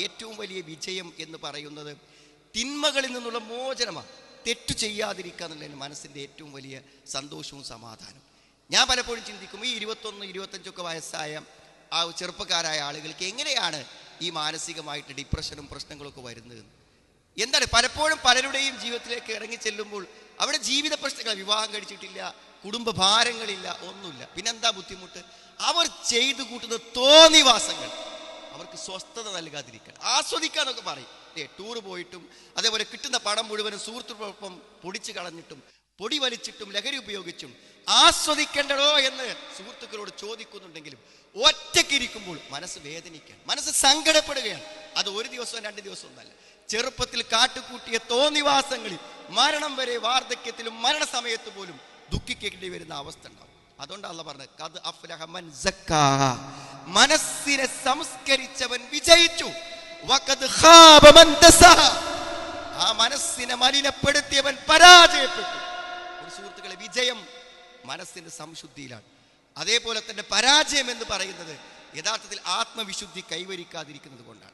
ഏറ്റവും വലിയ വിജയം എന്ന് പറയുന്നത് തിന്മകളിൽ നിന്നുള്ള മോചനമാണ്. തെറ്റു ചെയ്യാതിരിക്കുക എന്നുള്ളതിന് മനസ്സിന്റെ ഏറ്റവും വലിയ സന്തോഷവും സമാധാനവും. ഞാൻ പലപ്പോഴും ചിന്തിക്കും ഈ ഇരുപത്തൊന്ന് ഇരുപത്തഞ്ചൊക്കെ വയസ്സായ ആ ചെറുപ്പക്കാരായ ആളുകൾക്ക് എങ്ങനെയാണ് ഈ മാനസികമായിട്ട് ഡിപ്രഷനും പ്രശ്നങ്ങളൊക്കെ വരുന്നത്? എന്താണ്? പലപ്പോഴും പലരുടെയും ജീവിതത്തിലേക്ക് ഇറങ്ങി ചെല്ലുമ്പോൾ അവിടെ ജീവിത പ്രശ്നങ്ങൾ വിവാഹം കഴിച്ചിട്ടില്ല കുടുംബ ഭാരങ്ങളില്ല ഒന്നുമില്ല. പിന്നെന്താ ബുദ്ധിമുട്ട്? അവർ ചെയ്തു കൂട്ടുന്ന തോന്നിവാസങ്ങൾ. സ്വസ്ഥത നൽകാതിരിക്കണം ആസ്വദിക്കാന്നൊക്കെ പറയും. ഏ ടൂർ പോയിട്ടും അതേപോലെ കിട്ടുന്ന പണം മുഴുവനും സുഹൃത്തുക്കളൊപ്പം പൊടിച്ചു കളഞ്ഞിട്ടും പൊടി വലിച്ചിട്ടും ലഹരി ഉപയോഗിച്ചും ആസ്വദിക്കേണ്ടടോ എന്ന് സുഹൃത്തുക്കളോട് ചോദിക്കുന്നുണ്ടെങ്കിലും ഒറ്റയ്ക്കിരിക്കുമ്പോൾ മനസ്സ് വേദനിക്കുകയാണ്. മനസ്സ് സങ്കടപ്പെടുകയാണ്. അത് ഒരു ദിവസവും രണ്ട് ദിവസവും ഒന്നല്ല. ചെറുപ്പത്തിൽ കാട്ടുകൂട്ടിയ തോന്നിവാസങ്ങളിൽ മരണം വരെ വാർദ്ധക്യത്തിലും മരണസമയത്ത് പോലും ദുഃഖിക്കേണ്ടി വരുന്ന അവസ്ഥ ഉണ്ടാവും. അതുകൊണ്ടാണല്ലോ പറഞ്ഞത് കത് അഫ്ലഹ മൻ. മനസ്സിനെ സംസ്കരിച്ചവൻ വിജയിച്ചു. ആ മനസ്സിനെ മലിനപ്പെടുത്തിയവൻ പരാജയപ്പെട്ടു. സുഹൃത്തുക്കളെ വിജയം മനസ്സിന്റെ സംശുദ്ധിയിലാണ്. അതേപോലെ തന്നെ പരാജയം എന്ന് പറയുന്നത് യഥാർത്ഥത്തിൽ ആത്മവിശുദ്ധി കൈവരിക്കാതിരിക്കുന്നത് കൊണ്ടാണ്.